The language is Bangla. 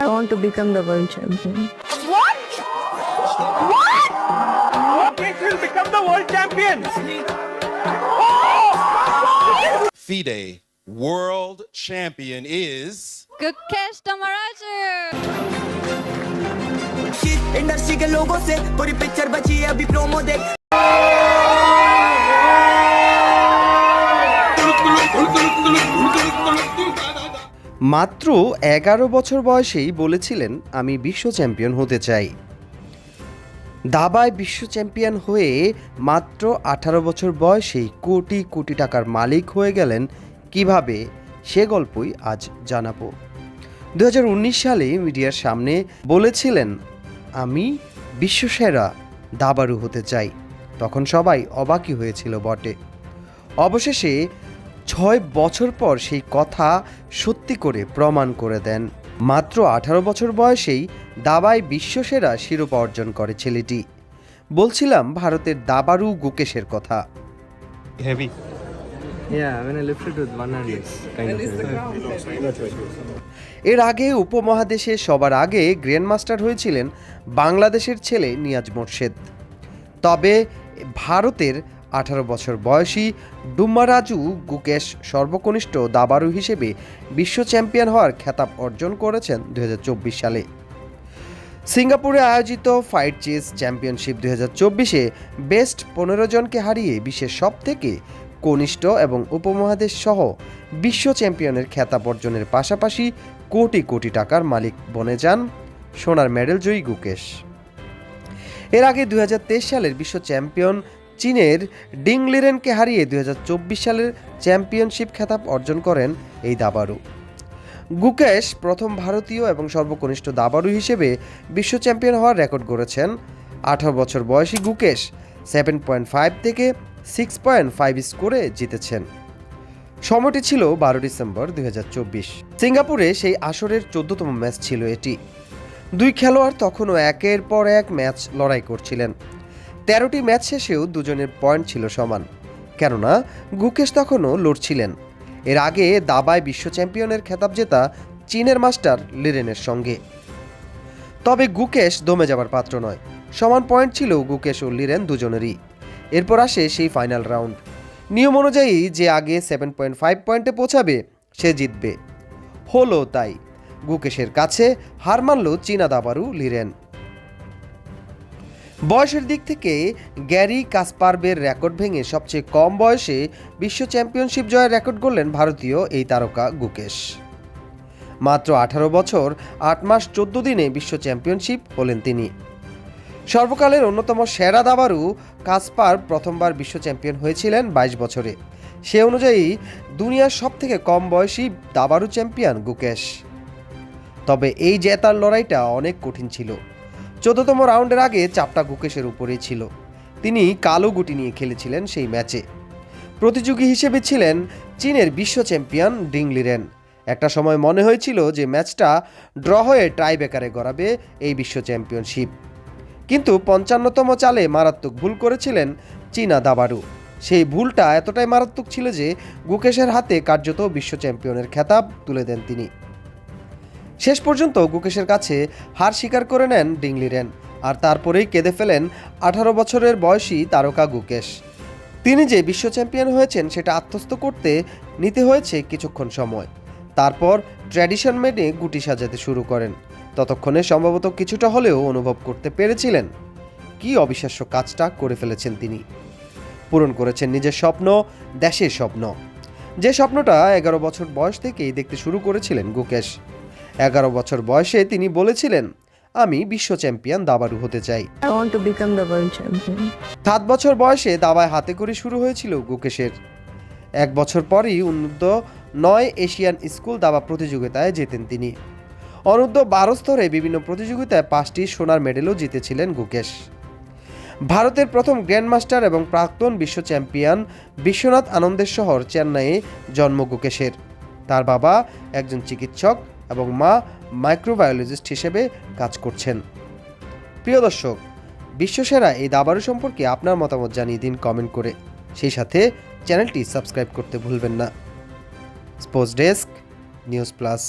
I want to become the world champion. Gukesh will become the world champion. FIDE world champion is Gukesh Damaraja. Industry के लोगों से पूरी पिक्चर बची है अभी प्रोमो देख মাত্র এগারো বছর বয়সেই বলেছিলেন, আমি বিশ্ব চ্যাম্পিয়ন হতে চাই। দাবায় বিশ্ব চ্যাম্পিয়ন হয়ে মাত্র আঠারো বছর বয়সেই কোটি কোটি টাকার মালিক হয়ে গেলেন কীভাবে, সে গল্পই আজ জানাব। দু হাজার উনিশ সালে মিডিয়ার সামনে বলেছিলেন, আমি বিশ্বসেরা দাবারু হতে চাই। তখন সবাই অবাকই হয়েছিল বটে। অবশেষে ছয় বছর পর সেই কথা সত্যি করে প্রমাণ করে দেন। মাত্র আঠারো বছর বয়সেই দাবায় বিশ্বসেরা শিরোপা অর্জন করে ছেলেটি। বলছিলাম ভারতের দাবারু গুকেশের কথা. এর আগে উপমহাদেশে সবার আগে গ্র্যান্ড মাস্টার হয়েছিলেন বাংলাদেশের ছেলে নিয়াজ মোর্শেদ। তবে ভারতের আঠারো বছর বয়সী ডুম্মারাজু গুকেশ সর্বকনিষ্ঠ দাবারু হিসেবে বিশ্ব চ্যাম্পিয়ন হওয়ার খেতাব অর্জন করেছেন দু হাজার চব্বিশ সালে। সিঙ্গাপুরে আয়োজিত ফাইট চেস চ্যাম্পিয়নশিপ দু হাজার চব্বিশে বেস্ট পনেরো জনকে হারিয়ে বিশ্বের সব থেকে কনিষ্ঠ এবং উপমহাদেশ সহ বিশ্ব চ্যাম্পিয়নের খেতাব অর্জনের পাশাপাশি কোটি কোটি টাকার মালিক বনে যান সোনার মেডেল জয়ী গুকেশ। এর আগে দুই হাজার তেইশ সালের বিশ্ব চ্যাম্পিয়ন চীনের ডিংলিরেনকে হারিয়ে দু হাজার চব্বিশ সালের চ্যাম্পিয়নশিপ খেতাব অর্জন করেন এই দাবারু গুকেশ প্রথম ভারতীয় এবং সর্বকনিষ্ঠ দাবারু হিসেবে বিশ্ব চ্যাম্পিয়ন হওয়ার রেকর্ড গড়েছেন। আঠারো বছর বয়সী গুকেশ সেভেন পয়েন্ট ফাইভ থেকে সিক্স পয়েন্ট ফাইভ স্কোরে জিতেছেন। সময়টি ছিল বারো ডিসেম্বর দুই হাজার চব্বিশ। সিঙ্গাপুরে সেই আসরের চোদ্দতম ম্যাচ ছিল এটি। দুই খেলোয়াড় তখনও একের পর এক ম্যাচ লড়াই করছিলেন। তেরোটি ম্যাচ শেষেও দুজনের পয়েন্ট ছিল সমান। কেননা, গুকেশ তখনও লড়ছিলেন। এর আগে দাবায় বিশ্ব চ্যাম্পিয়নের খেতাব জেতা চীনের মাস্টার লিরেনের সঙ্গে। তবে গুকেশ দমে যাবার পাত্র নয়। সমান পয়েন্ট ছিল গুকেশ ও লিরেন দুজনেরই। এরপর আসে সেই ফাইনাল রাউন্ড। নিয়ম অনুযায়ী যে আগে সেভেন পয়েন্ট ফাইভ পয়েন্টে পৌঁছাবে, সে জিতবে। হলো তাই। গুকেশের কাছে হার মানল চীনা দাবারু লিরেন। বয়সের দিক থেকে গ্যারি কাসপারবের রেকর্ড ভেঙে সবচেয়ে কম বয়সে বিশ্ব চ্যাম্পিয়নশিপ জয়ের রেকর্ড করলেন ভারতীয় এই তারকা গুকেশ। মাত্র আঠারো বছর, আট মাস, চোদ্দ দিনে বিশ্ব চ্যাম্পিয়নশিপ হলেন তিনি। সর্বকালের অন্যতম সেরা দাবারু কাসপার প্রথমবার বিশ্ব চ্যাম্পিয়ন হয়েছিলেন বাইশ বছরে। সে অনুযায়ী দুনিয়ার সব থেকে কম বয়সী দাবারু চ্যাম্পিয়ন গুকেশ। তবে এই জেতার লড়াইটা অনেক কঠিন ছিল। চোদ্দতম রাউন্ডের আগে চাপটা গুকেশের উপরেই ছিল। তিনি কালো গুটি নিয়ে খেলেছিলেন সেই ম্যাচে। প্রতিযোগী হিসেবে ছিলেন চীনের বিশ্ব চ্যাম্পিয়ন ডিংলিরেন একটা সময় মনে হয়েছিল যে ম্যাচটা ড্র হয়ে টাইব্রেকারে গড়াবে এই বিশ্ব চ্যাম্পিয়নশিপ। কিন্তু পঞ্চান্নতম চালে মারাত্মক ভুল করেছিলেন চীনা দাবারু সেই ভুলটা এতটাই মারাত্মক ছিল যে গুকেশের হাতে কার্যত বিশ্ব চ্যাম্পিয়নের খেতাব তুলে দেন তিনি। শেষ পর্যন্ত গুকেশের কাছে হার স্বীকার করে নেন ডিংলিরেন আর তারপরেই কেঁদে ফেলেন আঠারো বছরের বয়সী তারকা গুকেশ। তিনি যে বিশ্ব চ্যাম্পিয়ন হয়েছেন সেটা আত্মস্থ করতে নিতে হয়েছে কিছুক্ষণ সময়। তারপর ট্র্যাডিশন মেনে গুটি সাজাতে শুরু করেন। ততক্ষণে সম্ভবত কিছুটা হলেও অনুভব করতে পেরেছিলেন। কি অবিশ্বাস্য কাজটা করে ফেলেছেন তিনি। পূরণ করেছেন নিজের স্বপ্ন, দেশের স্বপ্ন। যে স্বপ্নটা এগারো বছর বয়স থেকেই দেখতে শুরু করেছিলেন গুকেশ। এগারো বছর বয়সে তিনি বলেছিলেন আমি বিশ্ব চ্যাম্পিয়ন দাবারু হতে চাই. সাত বছর বয়সে দাবায় হাতে করে শুরু হয়েছিল গুকেশের। এক বছর পরই অনূর্ধ্ব নয় এশিয়ান স্কুল দাবা প্রতিযোগিতায় জেতেন তিনি। অনূর্ধ্ব বারো স্তরে বিভিন্ন প্রতিযোগিতায় পাঁচটি সোনার মেডেলও জিতেছিলেন গুকেশ। ভারতের প্রথম গ্র্যান্ডমাস্টার এবং প্রাক্তন বিশ্ব চ্যাম্পিয়ন বিশ্বনাথ আনন্দের শহর চেন্নাইয়ে জন্ম গুকেশের। তার বাবা একজন চিকিৎসক এবং মা মাইক্রোবায়োলজিস্ট হিসেবে কাজ করছেন। প্রিয় দর্শক, বিশ্বসেরা এই দাবারু সম্পর্কে আপনার মতামত জানিয়ে দিন কমেন্ট করে। সেই সাথে চ্যানেলটি সাবস্ক্রাইব করতে ভুলবেন না। Sports desk news plus